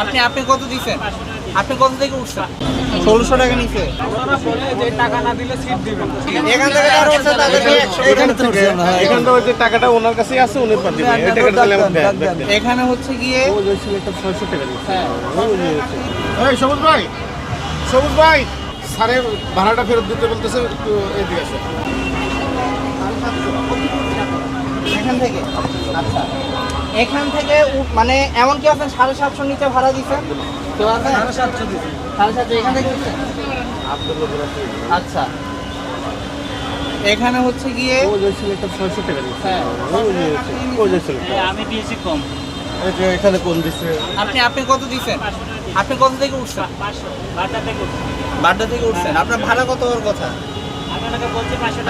আপনি আপনি কত দিছেন? আপনি কত থেকে উঠছেন? ষোলোশো টাকা নিছে এখান থেকে করে এখান থেকে এখান থেকে যে টাকাটা ওনার কাছেই আছে উনি। এখানে হচ্ছে গিয়ে 600 টাকা হ্যাঁ, এই সবুজ ভাই সবুজ ভাই স্যারের ভাড়াটা ফেরত দিতে বলতেছে একটু এদিকে আসো। এখান থেকে? আচ্ছা। এখান থেকে মানে এমন কি আছেন সাড়ে সাতশো নিচে ভাড়া দিচ্ছেন তো আছে? সাড়ে সাতশো সাড়ে সাতশো এখান থেকে উঠছেন আচ্ছা। এখানে হচ্ছে গিয়ে 600 টাকা দিচ্ছে। হ্যাঁ। আমি দিয়েছি কম। এখানে কোন দিচ্ছে। আপনি আপনি কত দিচ্ছেন? আপনি কত থেকে উঠছেন? বারোটা থেকে বাড্ডা থেকে উঠছেন। আপনার ভাড়া কত হওয়ার কথা?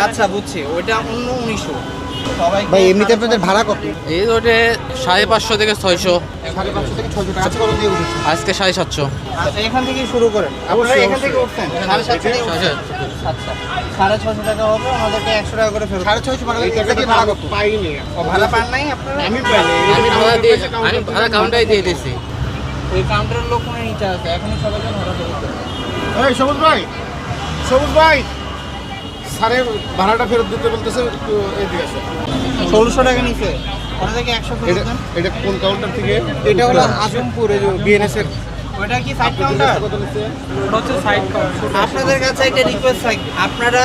আচ্ছা বুঝছি। ওইটা অন্য উনিশশো। ভাই এমনিতে আপনাদের ভাড়া কত? এই রোডে সাড়ে পাঁচশো থেকে ছয়শো। সাড়ে পাঁচশো থেকে ছয়শো টাকা। আজকে কত দিয়ে উঠেছে আজকে সাড়ে সাতশো। আচ্ছা এখান থেকে শুরু করেন। আপনারা এখান থেকে উঠছেন? সাড়ে সাতশো আচ্ছা সাড়ে ছশো টাকা হবে আমাদেরকে একশো টাকা করে ফেরত। সাড়ে ছয়শো এটা ভাড়া কত পাইনি। ভাড়া পান নাই আপনারা? আমি পাইনি। আমি ভাড়া দিয়ে আমি ভাড়া কাউন্টারে দিয়ে দিয়েছি। ওই কাউন্টারের লোক কোনো নিচে আছে এখনই সবাইকে ভাড়া দেবে। এই সবুজ ভাই! সবুজ ভাই! স্যারের ভাড়াটা ফেরত দিতে বলতেছে একটু এদিকে আসো। ষোলোশো টাকা নিছে। ওটা থেকে একশো ফেরত এটা এটা কোন কাউন্টার থেকে? এটা হলো আজমপুর এই যে বিএনএস এর। ওইটা কি সাইড কাউন্টার আপনাদের কাছে একটা রিকোয়েস্ট থাকবে আপনারা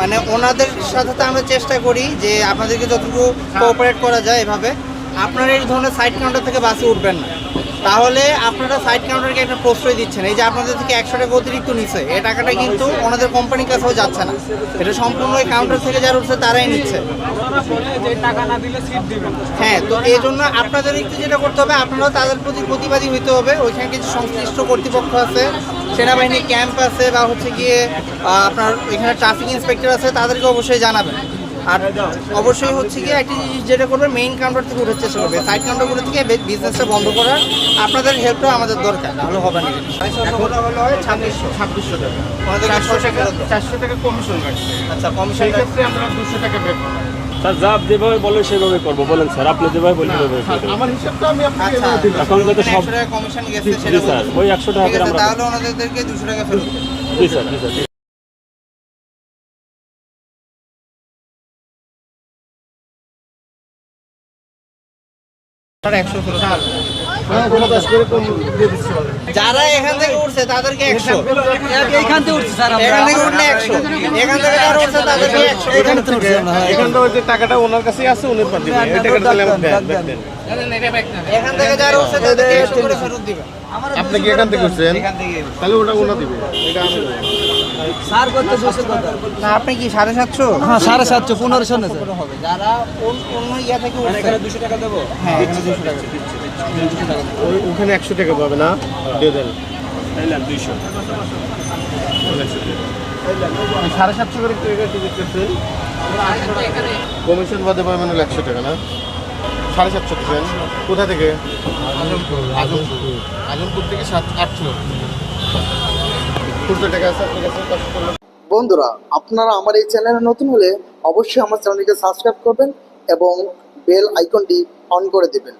মানে ওনাদের সাথে তো আমরা চেষ্টা করি যে আপনাদেরকে যতটুকু কোঅপারেট করা যায় এভাবে। আপনারা এই ধরনের সাইড কাউন্টার থেকে বাসে উঠবেন না। তাহলে আপনারা সাইড কাউন্টারকে একটা প্রশ্রয় দিচ্ছেন। এই যে আপনাদের থেকে একশো টাকা অতিরিক্ত নিচ্ছে এই টাকাটা কিন্তু ওনাদের কোম্পানির কাছেও যাচ্ছে না। এটা সম্পূর্ণ ওই কাউন্টার থেকে যারা উঠছে তারাই নিচ্ছে। হ্যাঁ তো এই জন্য আপনাদের একটু যেটা করতে হবে আপনারাও তাদের প্রতি প্রতিবাদী হইতে হবে। ওইখানে কিছু সংশ্লিষ্ট কর্তৃপক্ষ আছে সেনাবাহিনী ক্যাম্প আছে বা হচ্ছে গিয়ে আপনার এখানে ট্রাফিক ইন্সপেক্টর আছে তাদেরকে অবশ্যই জানাবেন। আর অবশ্যই হচ্ছে গিয়ে একটি জিনিস যেটা করবে মেইন কাউন্টার থেকে উঠার চেষ্টা করবে। সাইড কাউন্টারগুলো থেকে বিজনেসটা বন্ধ করার আপনাদের হেল্পটাও আমাদের দরকার তাহলে হবে না ছাব্বিশশো ছাব্বিশশো টাকা। আমাদের চারশো টাকা চারশো টাকা কমিশন আচ্ছা কমিশন ক্ষেত্রে আমরা দুশো টাকা বের স্যার যা যেভাবে বলে সেভাবে করব বলেন স্যার। আপনি যেভাবে বলেন হ্যাঁ, আমার হিসাবটা আমি আপনাকে আচ্ছা। এখন সব কমিশন গেছে স্যার। ওই একশো টাকা তাহলে ওনাদেরকে দুশো টাকা ফেরত জি স্যার জি স্যার। যারা এখান থেকে উঠছে তাদেরকে একশো। এইখান থেকে উঠছে স্যার এখান থেকে উঠলে একশো। এখান থেকে যারা উঠছে তাদেরকে একশো। এখান থেকে এখান থেকে যে টাকাটা ওনার কাছেই আছে উনি পাঠিয়ে দিবেন। এই টাকাটা তাহলে আমাকে দেন। এখান থেকে যারা উঠছে তাদেরকে একশো করে ফেরত দিবেন। আপনি কি এখান থেকে উঠছেন? তাহলে ওটা ওনা দিবে। এটা আমি দেবো। স্যার করতে দুশো কথা না আপনি কি সাড়ে সাতশো? হ্যাঁ সাড়ে সাতশো পনেরোশো না হবে। যারা অন্য- ইয়া থেকে উঠছে। দুশো টাকা দেবো? হ্যাঁ এখানে দুশো টাকা। ওই ওখানে একশো টাকা পাবে না? দিয়ে দেন। দুইশো। সাড়ে সাতশো করে টাকা টিকিট করছেন? কমিশন বাদে পাবেন হলো একশো টাকা না? সাড়ে সাতশো দিচ্ছেন কোথা থেকে? আজমপুর। আজমপুর থেকে সাত আটশো। বন্ধুরা, আপনারা আমার এই চ্যানেলে নতুন হলে অবশ্যই আমার চ্যানেলটিকে সাবস্ক্রাইব করবেন এবং বেল আইকনটি অন করে দিবেন।